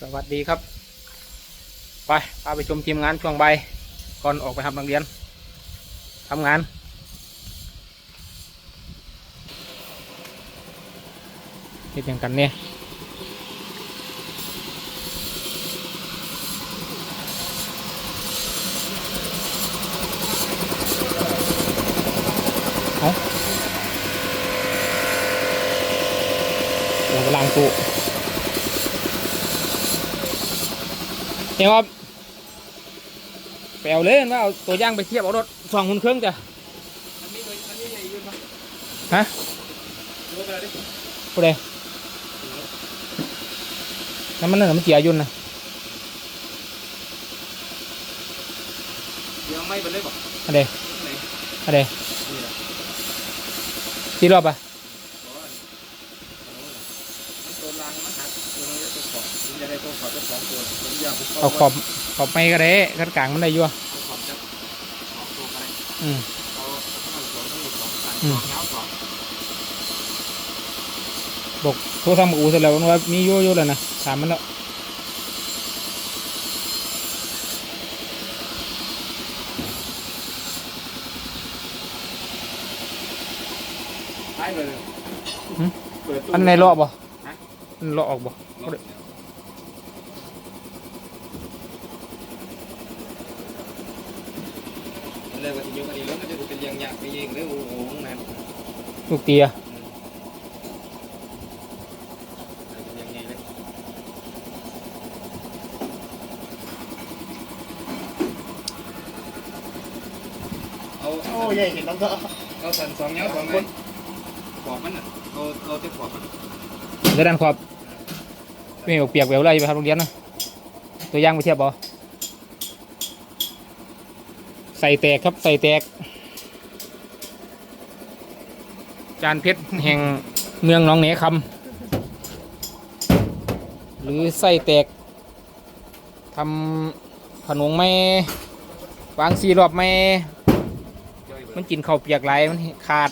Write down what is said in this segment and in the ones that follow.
สวัสดีครับ ไปพาไปชมทีมงานช่วงใบก่อนออกไปทำนักเรียนทำงานเห็นอย่างกันเนี่ยเอาโอ้กำลังตุ เดี๋ยวครับไปเอาเลยว่าเอาตัวย่างไปเทียบเอารถสองหุ่นเครื่องจ้ะฮะดูไปเลยดิผู้ใดน้ำมันน่ะมันเสียยุ่นนะเดี๋ยวไม่ไปเลยบอกอะไรอะไรนี่แหละที่รอบอะ เอาขอบขอบไม่ก็ได้ขั้นกลางมันได้อยั่วเอาขอบจะสองตัวไปอืมเอาข้างสองข้างสองกันอืสมองเงาสองบอกโทรศัพท์อูเสร็จแล้วมันว่ามีอยั่วยั่วเลยนะถามมันแล้วท้ายเลยเปิดตู้อันในรอบบ่ฮะอันรอบออกบ่ มัน เลยว่าที่ยกอันนี้แล้วมันจะดูเป็นยางยางไปเองเลยโอ้โหแม่นลูกเตียยังไงเลยเอาโอ้ยเห็นน้องก็เอาสันสองเงาสองคนขอบมันอะเอาเอาแต่ขอบมันจะดันขอบไม่เอาเปียกแหววไรไปครับโรงเรียนนะ ตัวย่างไปเทียบบ่ ใส่แตกครับใส่แตก จานเพชรแห่งเมืองหนองเหนคำหรือไส้แตกทำขนมไม่วางซีรอบไม่มันกินข้าวเปียกไหลายมันขาด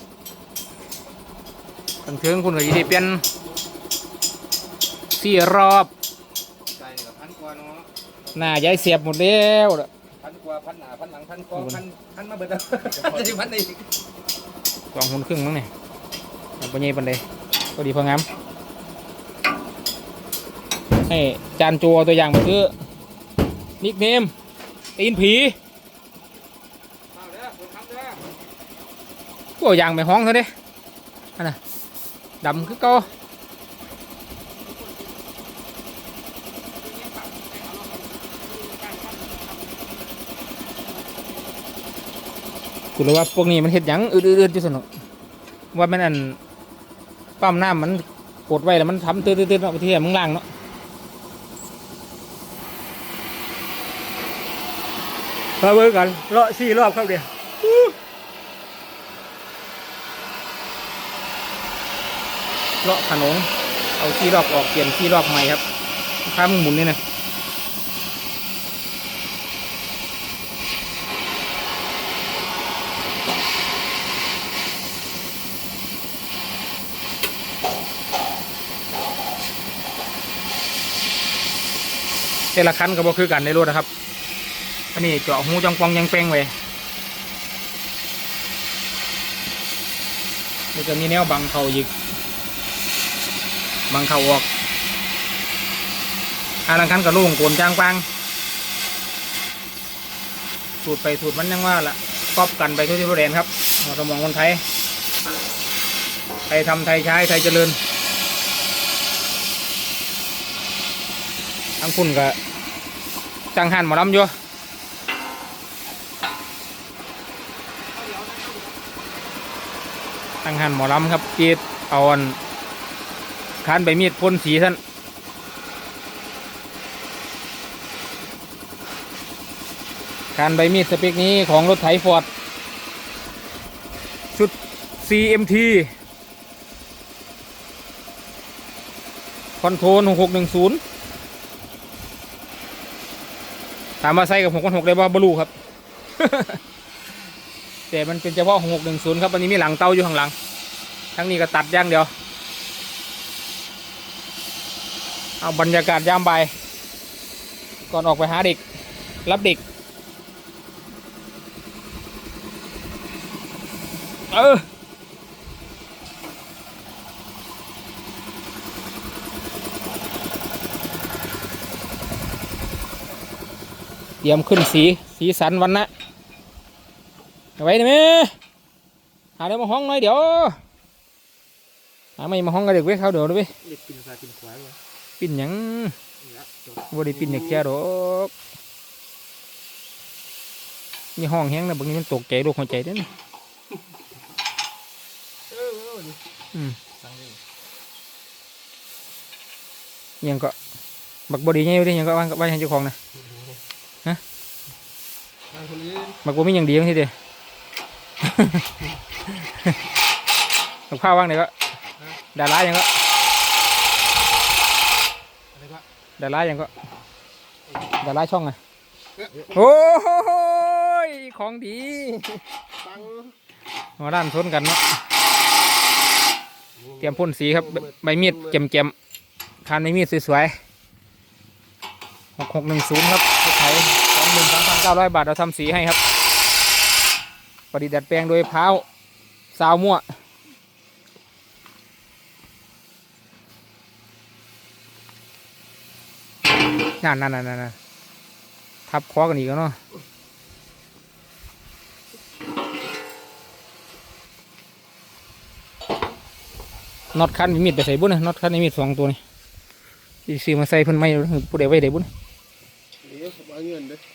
ตั้งถึงคุณก็จะได้เปลี่ยนสี่รอบใจนี่ก็พันกว่าเนาะหน้าย้ายเสียบหมดแล้วล่ะพั นกว่าพันหนาพันหลังพันคอพันพันมาเบิดแล้วจะสิพันอีกสองคนครึ่งมั้งเนี่ยปัญญาปันใดก็ดีพองามให้จานโจเอาตัวอย่างมาคือนิกเนมตีนผีเอาเด้อคนทำเด้อตัวอย่างไปห้องเถอะเด้อันน่ะดำคือเก็ คุณรู้ว่าพวกนี้มันเห็ดหยังอืดๆๆจุสนุกว่ามันอันปั๊มน้ำมันกดไว้แล้วมันทำตื้อๆๆเนาะไปเที่ยวมึงล่างเนาะมาเบิ่งกันเลาะสี่รอบครับเดียวเลาะขนมเอาสี่รอบออกเปลี่ยนสี่รอบใหม่ครับถ้ามึงหมุนนี่นะ แต่ละคันก็บ่คือกันในรถนะครับอันนี้เจาะหูจังปองยังเป้งไว้นี่จะมีแนวบังเข่าอีกบังเข่าออกอาลังคันกับลุงโกนจางปังสูตรไปสูตรมันยังว่าละก๊อปกันไปทั่วที่ทั่วแดนครับสมองคนไทยไทยทำไทยใช้ไทยเจริญ ทั้งคุณกับจังหันหมอลำอยู่ทางหันหมอลำครับกีดเอาอันคานใบมีดพ่นสีท่านคานใบมีดสเปคนี้ของรถไถฟอร์ดชุด CMT คอนโทรล6610 ถามว่าใส่กับ616ได้บ่บลูครับ แต่มันเป็นเฉพาะหกหนึ่งศูนย์ครับอันนี้มีหลังเตาอยู่ข้างหลัง ทั้งนี้ก็ตัดย่างเดียว เอาบรรยากาศยามบ่าย ก่อนออกไปหาเด็ก รับเด็ก เออ เตรียมขึ้นสีสีสันวันนะเอาไว้ได้ไหมหาเดี๋ยวมาห้องหน่อยเดี๋ยวหาไม่มาห้องกันเด็กเว้ยเขาเดี๋ยวด้วยเด็กกินซ้ายกินขวาวะปิ้นยังบบ่ได้ปิ้นอยากแค่ดอกมีห้องแห้งนะบางทีมันตกใจลูกหัวใจเด้อนี่เออเออนี่อืมยังก็บักบอดีไงอยู่ดิยังก็ว่างว่างให้เจ้าของนะ มันกูไม่ยังดีอย่างที่เดียกับข้าวว่างเนี่ยก็ดาร้ายยังก็ดาร้ายยังก็ดาร้ายช่องไงโอ้ยของดีมาด้านชนกันเนาะเตรียมพ่นสีครับ ใบมีดเจียมๆคานใบมีดสวยๆหกหกหนึ่งศูนย์ครับไทย 900 บาทเราทำสีให้ครับปฏิษดัดแปลงโดยเพ้าสาวมั่วนั่นนั่นนั่นทับคอกันอีกแล้วเนาะน็อตคันมีดไปใส่บุ้นน็อตคันมีดสองตัวนี่ซื้อมาใส่เพิ่นไม่ผู้ใดไว้ได้บุ้น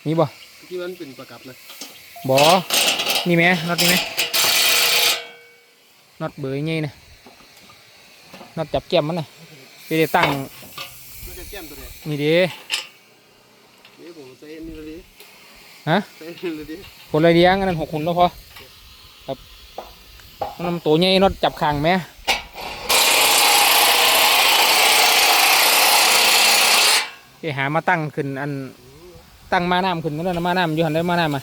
นี่บ่ ที่มันเป็นประกับนะบ่นี่ไหมน็อตนี่ไหมน็อตเบอร์ใหญ่นะน็อตจับแก้มมันนะไปได้ตั้งมันจะแก้มตัวเดียวนี่เด้เดี๋ยวผมใส่อันนี้เลยดิฮะใส่อันนี้เลยดิคนละเลี้ยงอันนั้นหกหุ่นแล้วพอครับมันตัวใหญ่น็อตจับคางไหมไปหามาตั้งขึ้นอัน ตั้งมาน้ำขึ้นนั่นนะมาน้ำอยู่หันได้มาน้ำมา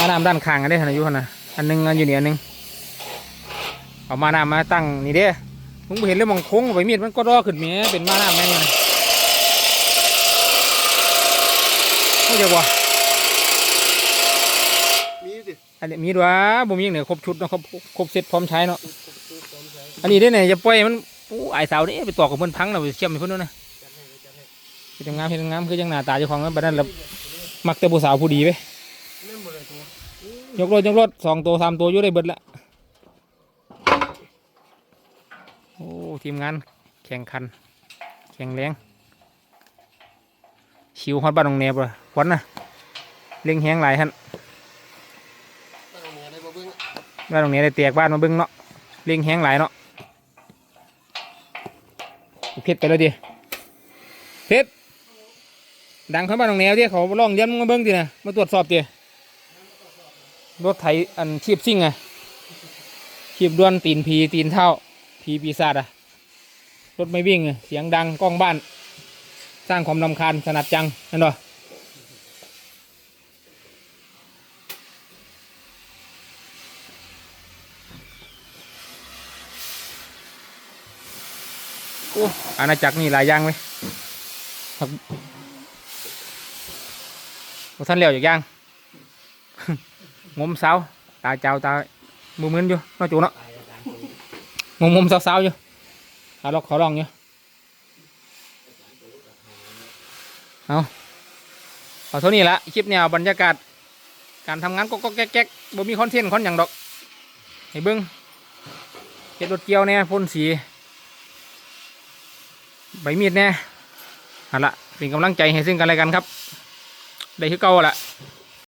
มาน้ำด้านข้างกันได้ขนาดอยู่ขนาดอันหนึงอันอยู่นี่อันหนึงเอามาน้ำมาตั้งนี่เด้มึงบ่เห็นเลยมองโค้งไปมีดมันก็รอขึ้นเมียเป็นมาน้ำแม่นี่นะไม่เจอบ่มีสิอันนี้มีด้วยบ่มีอย่างเหนือครบชุดเนาะครบครบเซ็ตพร้อมใช้เนาะอันนี้ได้ไหนจะปล่อยมันอู้ไอายสาวนี่ไปต่อกับเพิ่นพังเราไปเชื่อมไปเพิ่นด้วยนะ เฮ็ดงามเฮ็ดงามคือจังหน้าตาเจ้าของนั้นบัดนั้นเรามักแต่ผู้สาวผู้ดีไปยกรถยกรถสองตัวสามตัวอยู่ได้เบิดละโอ้ทีมงานแข่งขัน แข่งแรงชิวฮอดบ้านองแนบเลยวันนะเลี้ยงแห้งหลายฮันตั้งเอาเมียได้บ่เบิ่งบ้านองแนได้แตกบ้านมาเบิ้งเนาะเลี้ยงแห้งหลายเนาะเพชรไปแล้วดิเพชร ดังเข้าบ้านของแนวดิเขาล่องเลี้ยงมาเบิ้งดินะมาตรวจสอบดิรถไถอันชีพซิ่งไงขีบด้วนตีนผีตีนเท่าผีปีศาจอะรถไม่วิ่งเสียงดังกล้องบ้าน สร้างความรำคาญสนัดจังนั่นหรอโอ้อาณาจักรนี่หลายอย่างไหม บบ่ท่านเลี้ยวอย่างย่างงมเสาตาเจ้าตามือมืนอยู่น้อจูเนาะมุมมุมๆสาวๆอยู่ขาลอกขาลองอยู่เอาเอาเท่านี้ละคลิปเนี่ยบรรยากาศ การทำงานก็ก็แก๊กๆบ่มีคอนเทนต์คอนอย่างดอกให้เบิ้งเฮ็ดรถเกี่ยวเนี่ยพ่นสี ใบมีดแน่เอาละเป็นกำลังใจให้ซึ่งกันและกันครับ ได้คือเก่าละ